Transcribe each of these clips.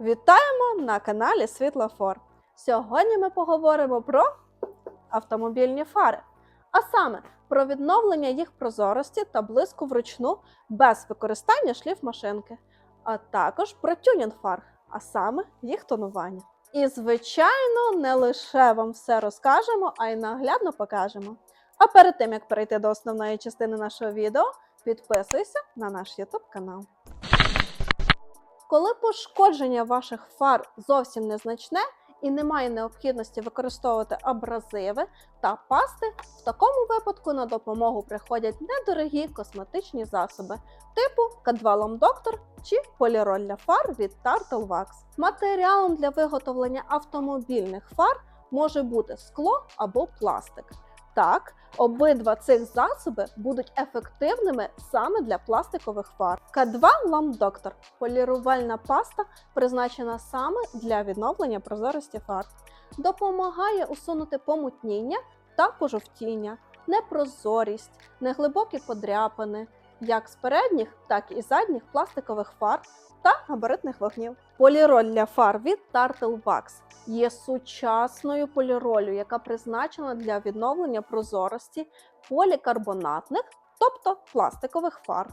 Вітаємо на каналі Світлофор. Сьогодні ми поговоримо про автомобільні фари, а саме про відновлення їх прозорості та блиску вручну без використання шліфмашинки, а також про тюнінг фар, а саме їх тонування. І, звичайно, не лише вам все розкажемо, а й наглядно покажемо. А перед тим як перейти до основної частини нашого відео, підписуйся на наш YouTube канал. Коли пошкодження ваших фар зовсім незначне і немає необхідності використовувати абразиви та пасти, в такому випадку на допомогу приходять недорогі косметичні засоби типу Кадвалом Доктор чи поліроль фар від Turtle Wax. Матеріалом для виготовлення автомобільних фар може бути скло або пластик. Так, обидва цих засоби будуть ефективними саме для пластикових фар. К2 Lamp Doctor – полірувальна паста, призначена саме для відновлення прозорості фар. Допомагає усунути помутніння та пожовтіння, непрозорість, неглибокі подряпини, як з передніх, так і задніх пластикових фар та габаритних вогнів. Поліроль для фар від Wax є сучасною поліролью, яка призначена для відновлення прозорості полікарбонатних, тобто пластикових фар.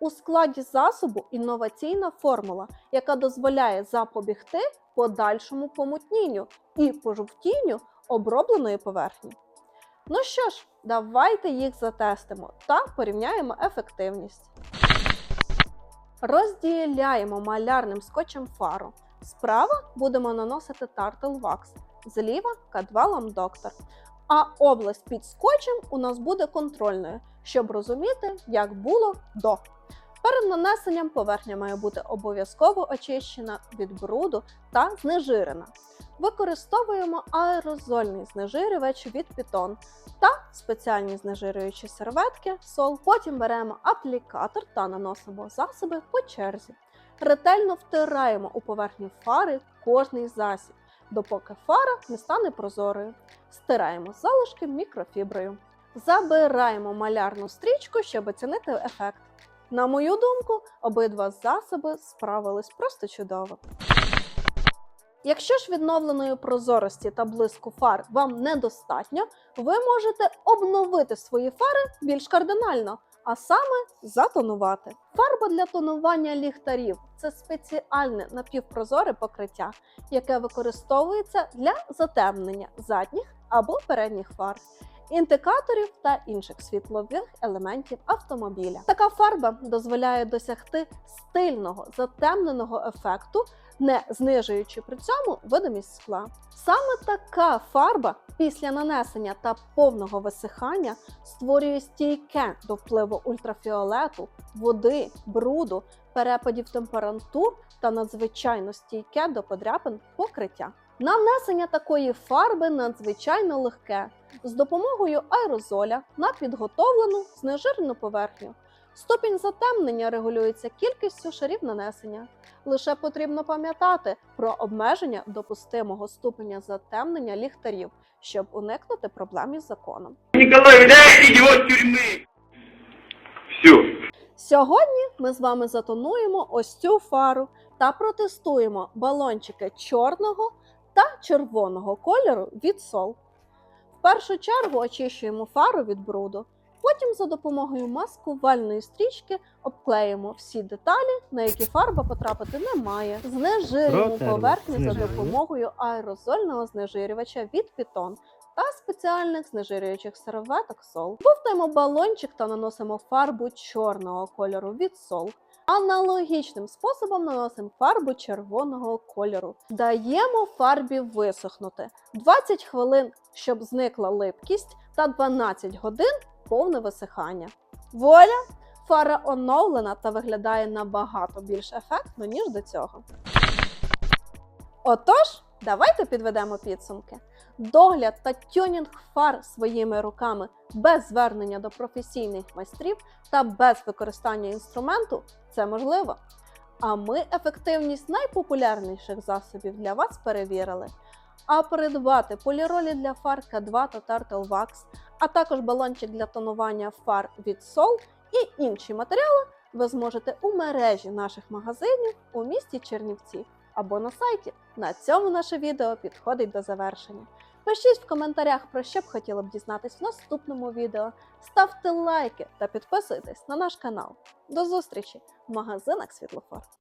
У складі засобу інноваційна формула, яка дозволяє запобігти подальшому помутнінню і пожовтінню обробленої поверхні. Ну що ж, давайте їх затестимо та порівняємо ефективність. Розділяємо малярним скотчем фару. Справа будемо наносити тартл вакс, зліва кадвалом доктор. А область під скотчем у нас буде контрольною, щоб розуміти, як було до. Перед нанесенням поверхня має бути обов'язково очищена від бруду та знежирена. Використовуємо аерозольний знежирювач від Python та спеціальні знежирюючі серветки сол. Потім беремо аплікатор та наносимо засоби по черзі. Ретельно втираємо у поверхню фари кожний засіб, допоки фара не стане прозорою. Стираємо залишки мікрофіброю. Забираємо малярну стрічку, щоб оцінити ефект. На мою думку, обидва засоби справились просто чудово. Якщо ж відновленої прозорості та блиску фар вам недостатньо, ви можете обновити свої фари більш кардинально, а саме затонувати. Фарба для тонування ліхтарів це спеціальне напівпрозоре покриття, яке використовується для затемнення задніх або передніх фар. Індикаторів та інших світлових елементів автомобіля. Така фарба дозволяє досягти стильного затемненого ефекту, не знижуючи при цьому видимість скла. Саме така фарба після нанесення та повного висихання створює стійке до впливу ультрафіолету, води, бруду, перепадів температур та надзвичайно стійке до подряпин покриття. Нанесення такої фарби надзвичайно легке з допомогою аерозоля на підготовлену знежирену поверхню. Ступінь затемнення регулюється кількістю шарів нанесення. Лише потрібно пам'ятати про обмеження допустимого ступеня затемнення ліхтарів, щоб уникнути проблем із законом. Выдайте его из! Все. Сьогодні ми з вами затонуємо ось цю фару та протестуємо балончики чорного та червоного кольору від сол. В першу чергу очищуємо фару від бруду. Потім за допомогою маскувальної стрічки обклеїмо всі деталі, на які фарба потрапити не має. Знежирюємо поверхню за допомогою аерозольного знежирювача від Python та спеціальних знежирюючих серветок сол. Бовтаємо балончик та наносимо фарбу чорного кольору від сол. Аналогічним способом наносимо фарбу червоного кольору. Даємо фарбі висохнути 20 хвилин, щоб зникла липкість, та 12 годин повне висихання. Воля! Фара оновлена та виглядає набагато більш ефектно, ніж до цього. Отож, давайте підведемо підсумки. Догляд та тюнінг фар своїми руками без звернення до професійних майстрів та без використання інструменту це можливо. А ми ефективність найпопулярніших засобів для вас перевірили. А придбати поліролі для фар К2 та Turtle Wax, а також балончик для тонування фар від Sol і інші матеріали ви зможете у мережі наших магазинів у місті Чернівці або на сайті. На цьому наше відео підходить до завершення. Пишіть в коментарях, про що б хотіли б дізнатись в наступному відео. Ставте лайки та підписуйтесь на наш канал. До зустрічі в магазинах Світлофор.